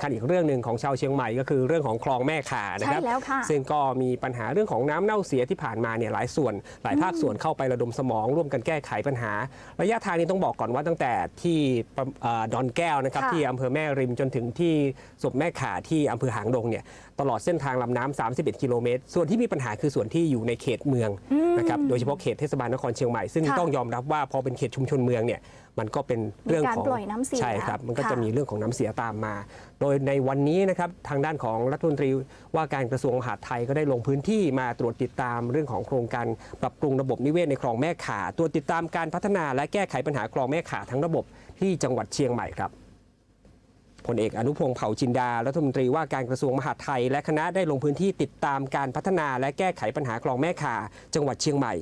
ำคัญอีกเรื่องหนึ่งของชาวเชียงใหม่ก็คือเรื่องของคลองแม่ข่านะครับใช่แล้วค่ะซึ่งก็มีปัญหาเรื่องของน้ำเน่าเสียที่ผ่านมาเนี่ยหลายส่วน หลายภาคส่วนเข้าไประดมสมอง ร่วมกันแก้ไขปัญหา ระยะทางนี้ต้องบอกก่อนว่าตั้งแต่ที่ประเอ่อดอนแก้วนะครับค่ะที่อำเภอแม่ริมจนถึงที่ศพแม่ข่าที่อำเภอหางดงเนี่ยตลอดเส้นทางลำน้ำ31 กิโลเมตร ส่วนที่มีปัญหาคือส่วนที่อยู่ในเขตเมืองนะครับโดยเฉพาะเขตเทศบาลนครเชียงใหม่ซึ่งค่ะต้องยอมรับว่าพอเป็นเขตชุมชนเมืองเนี่ย มันก็เป็นเรื่องมีการของปล่อยน้ำเสียใช่ครับ มันก็ค่ะจะมีเรื่องของน้ำเสียตามมา โดยในวันนี้นะครับทางด้านของรัฐมนตรีว่าการกระทรวงมหาดไทยก็ได้ลงพื้นที่มาตรวจติดตามเรื่องของโครงการปรับปรุงระบบนิเวศในคลองแม่ข่าตรวจติดตามการพัฒนาและแก้ไขปัญหาคลองแม่ข่าทั้งระบบที่จังหวัดเชียงใหม่ครับพลเอกอนุพงศ์เผ่าจินดารัฐมนตรีว่าการกระทรวงมหาดไทย และคณะได้ลงพื้นที่ติดตามการพัฒนาและแก้ไขปัญหาคลองแม่ข่าจังหวัดเชียงใหม่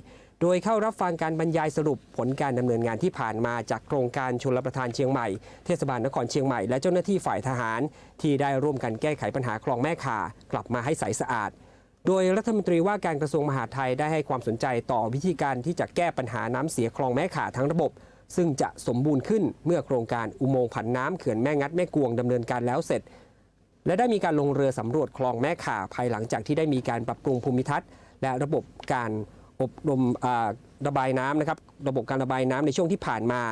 โดยเข้ารับฟังการบรรยายสรุปผลการดำเนินงานที่ผ่านมาจากโครงการชลประทานเชียงใหม่ เทศบาลนครเชียงใหม่และเจ้าหน้าที่ฝ่ายทหาร ที่ได้ร่วมกันแก้ไขปัญหาคลองแม่ข่ากลับมาให้ใสสะอาด โดยรัฐมนตรีว่าการกระทรวงมหาดไทยได้ให้ความสนใจต่อวิธีการที่จะแก้ปัญหาน้ำเสียคลองแม่ข่าทั้งระบบ ซึ่งจะสมบูรณ์ขึ้นเมื่อโครงการอุโมงค์ผันน้ำเขื่อนแม่งัดแม่กวงดำเนินการแล้วเสร็จ และได้มีการลงเรือสำรวจคลองแม่ข่าภายหลังจากที่ได้มีการปรับปรุงภูมิทัศน์และระบบการ อบรมระบายน้ำนะครับระบบการระบายน้ำในช่วงที่ผ่านมา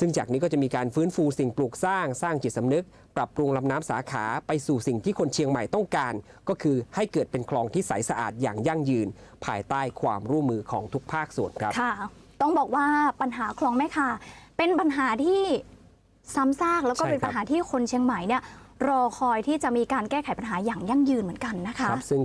ซึ่งจากนี้ก็จะมีการฟื้นฟูสิ่งปลูกสร้างสร้างจิตสำนึก ปรับปรุงลำน้ำสาขาไปสู่สิ่งที่คนเชียงใหม่ต้องการ ก็คือให้เกิดเป็นคลองที่ใสสะอาดอย่างยั่งยืน ภายใต้ความร่วมมือของทุกภาคส่วนครับค่ะ ต้องบอกว่าปัญหาคลองแม่ค่ะ เป็นปัญหาที่ซ้ำซากแล้วก็เป็นปัญหาที่คนเชียงใหม่เนี่ยรอคอยที่จะมีการแก้ไขปัญหาอย่างยั่งยืนเหมือนกันนะคะครับซึ่ง